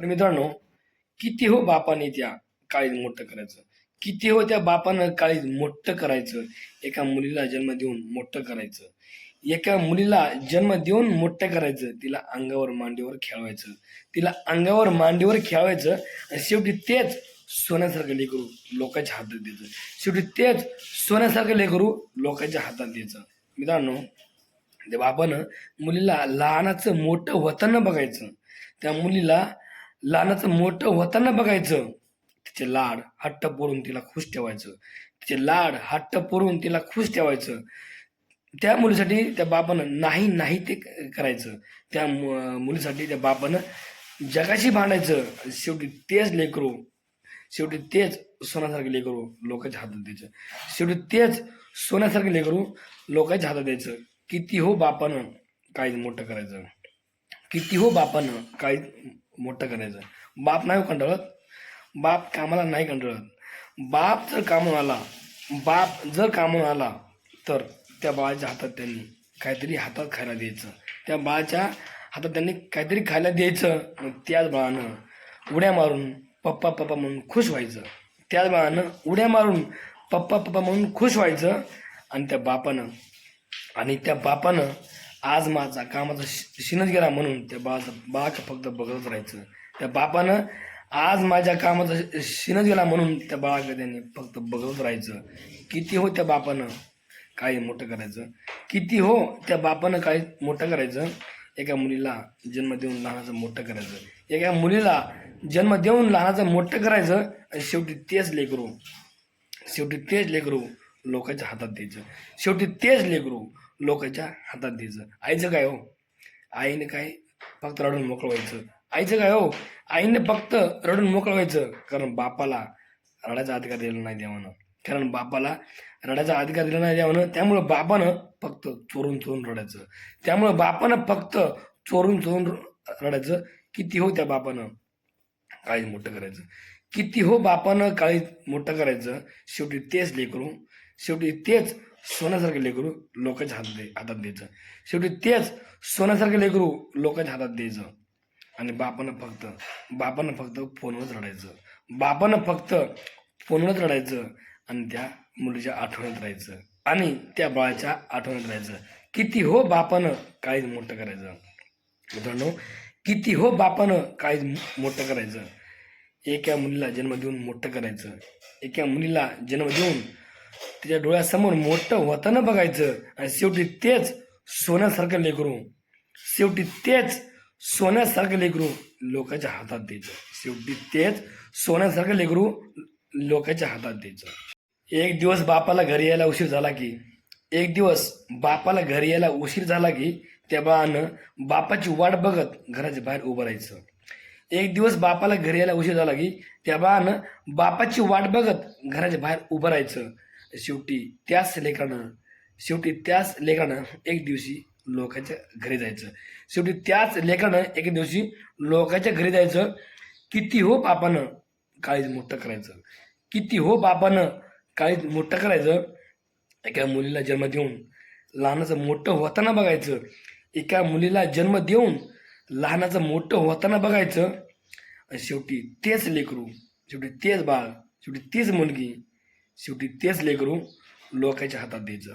पण मित्रांनो किती हो बापाने त्या काळीत मोठं करायचं? किती हो त्या बापानं काळीत मोठं करायचं? एका मुलीला जन्म देऊन मोठं करायचं. एका मुलीला जन्म देऊन मोठं करायचं तिला अंगावर मांडीवर खेळवायचं. तिला अंगावर मांडीवर खेळवायचं आणि शेवटी तेच सोन्यासारखं लेकरू लोकांच्या हातात द्यायचं. शेवटी तेच सोन्यासारखं लेकरू लोकांच्या हातात द्यायचं. मित्रांनो त्या बापानं मुलीला लहानाचं मोठं होताना बघायचं. त्या मुलीला लहानाचं मोठं होताना बघायचं तिचे लाड हट्ट पुरून तिला खुश ठेवायचं. तिचे लाड हट्ट पुरून तिला खुश ठेवायचं. त्या मुलीसाठी त्या बापानं नाही नाही ते क- करायचं. त्या मु- मुलीसाठी त्या बापानं जगाशी भांडायचं. शेवटी तेच लेकरू शेवटी तेच सोन्यासारखे लेकरू लोकांच्या हातात द्यायचं. शेवटी तेच सोन्यासारखे लेकरू लोकांच्या हातात द्यायचं. किती हो बापानं काही मोठं करायचं. किती हो बापानं काही मोठं करायचं बाप नाही कंटाळत बाप कामाला नाही कंटाळत बाप जर कामून आला बाप जर कामून आला तर त्या बाळाच्या हातात त्यांनी काहीतरी हातात खायला द्यायचं. त्या बाळाच्या हातात त्यांनी काहीतरी खायला द्यायचं. मग त्याच बाळानं उड्या मारून पप्पा पप्पा म्हणून खुश व्हायचं. त्याच बाळानं उड्या मारून पप्पा पप्पा म्हणून खुश व्हायचं. आणि त्या बापानं आणि त्या बापानं आज माझा कामाचा शि- शिनच गेला म्हणून त्या बाळाचं बाळाचं फक्त बघत राहायचं. त्या बापानं आज माझ्या कामाचा शि- शिनच गेला म्हणून त्या बाळाकडे त्यांनी फक्त बघत राहायचं. किती हो त्या बापानं काही मोठं करायचं? किती हो त्या बापानं काही मोठं करायचं? एका मुलीला जन्म देऊन लहानाचं मोठं करायचं. एका मुलीला जन्म देऊन लहानाचं मोठं करायचं आणि शेवटी तेच लेकरू शेवटी तेच लेकरू लोकांच्या हातात द्यायचं. शेवटी तेच लेकरू लोकांच्या हातात द्यायचं. आईचं काय हो? आईने काय फक्त रडून मोकळं व्हायचं? आईचं काय हो? आईने फक्त रडून मोकळं व्हायचं. कारण बापाला रडायचा अधिकार दिला नाही देवानं. कारण बापाला रडायचा अधिकार दिला नाही देवानं. त्यामुळं बापानं फक्त चोरून चोरून रडायचं. त्यामुळं बापानं फक्त चोरून चोरून रडायचं. किती हो त्या बापानं? काळीज मोठं करायचं. किती हो बापानं काळीज मोठं करायचं? शेवटी तेच लेकरू शेवटी तेच सोन्यासारखं लेकरू लोकांच्या हातात दे हातात द्यायचं. शेवटी तेच सोन्यासारखं लेकरू लोकांच्या हातात द्यायचं. आणि बापानं फक्त बापानं फक्त फोनवरच रडायचं. बापानं फक्त फोनवरच रडायचं आणि त्या मुलीच्या आठवणीत राहायचं. आणि त्या बाळाच्या आठवणीत राहायचं. किती हो बापानं काहीच मोठं करायचं. मित्रांनो किती हो बापानं काहीच मोठं करायचं. एका मुलीला जन्म देऊन मोठं करायचं. एका मुलीला जन्म देऊन तिच्या डोळ्यासमोर मोठं होताना बघायचं आणि शेवटी तेच सोन्यासारखं लेकरू. शेवटी तेच सोन्यासारखं लेकरू लोकांच्या हातात द्यायचं. शेवटी तेच सोन्यासारखं लेकरू लोकांच्या हातात द्यायचं. एक दिवस बापाला घरी यायला उशीर झाला की एक दिवस बापाला घरी यायला उशीर झाला की त्या बाळानं बापाची वाट बघत घराच्या बाहेर उभं राहायचं. एक दिवस बापाला घरी यायला उशीर झाला की त्या बाळानं बापाची वाट बघत घराच्या बाहेर उभं राहायचं. शेवटी त्याच लेकरानं शेवटी त्याच लेकरानं एक दिवशी लोकांच्या घरी जायचं. शेवटी त्याच लेकरानं एक दिवशी लोकांच्या घरी जायचं. किती हो बापानं काळीज मोठं करायचं. किती हो बापानं काळीज मोठं करायचं. एका मुलीला जन्म देऊन लहानाचं मोठं होताना बघायचं. एका मुलीला जन्म देऊन लहानाचं मोठं होताना बघायचं. आणि शेवटी तेच लेकरू शेवटी तेच बाळ शेवटी तीच मुलगी शेवटी तेच लेकरू लोकांच्या हातात द्यायचं.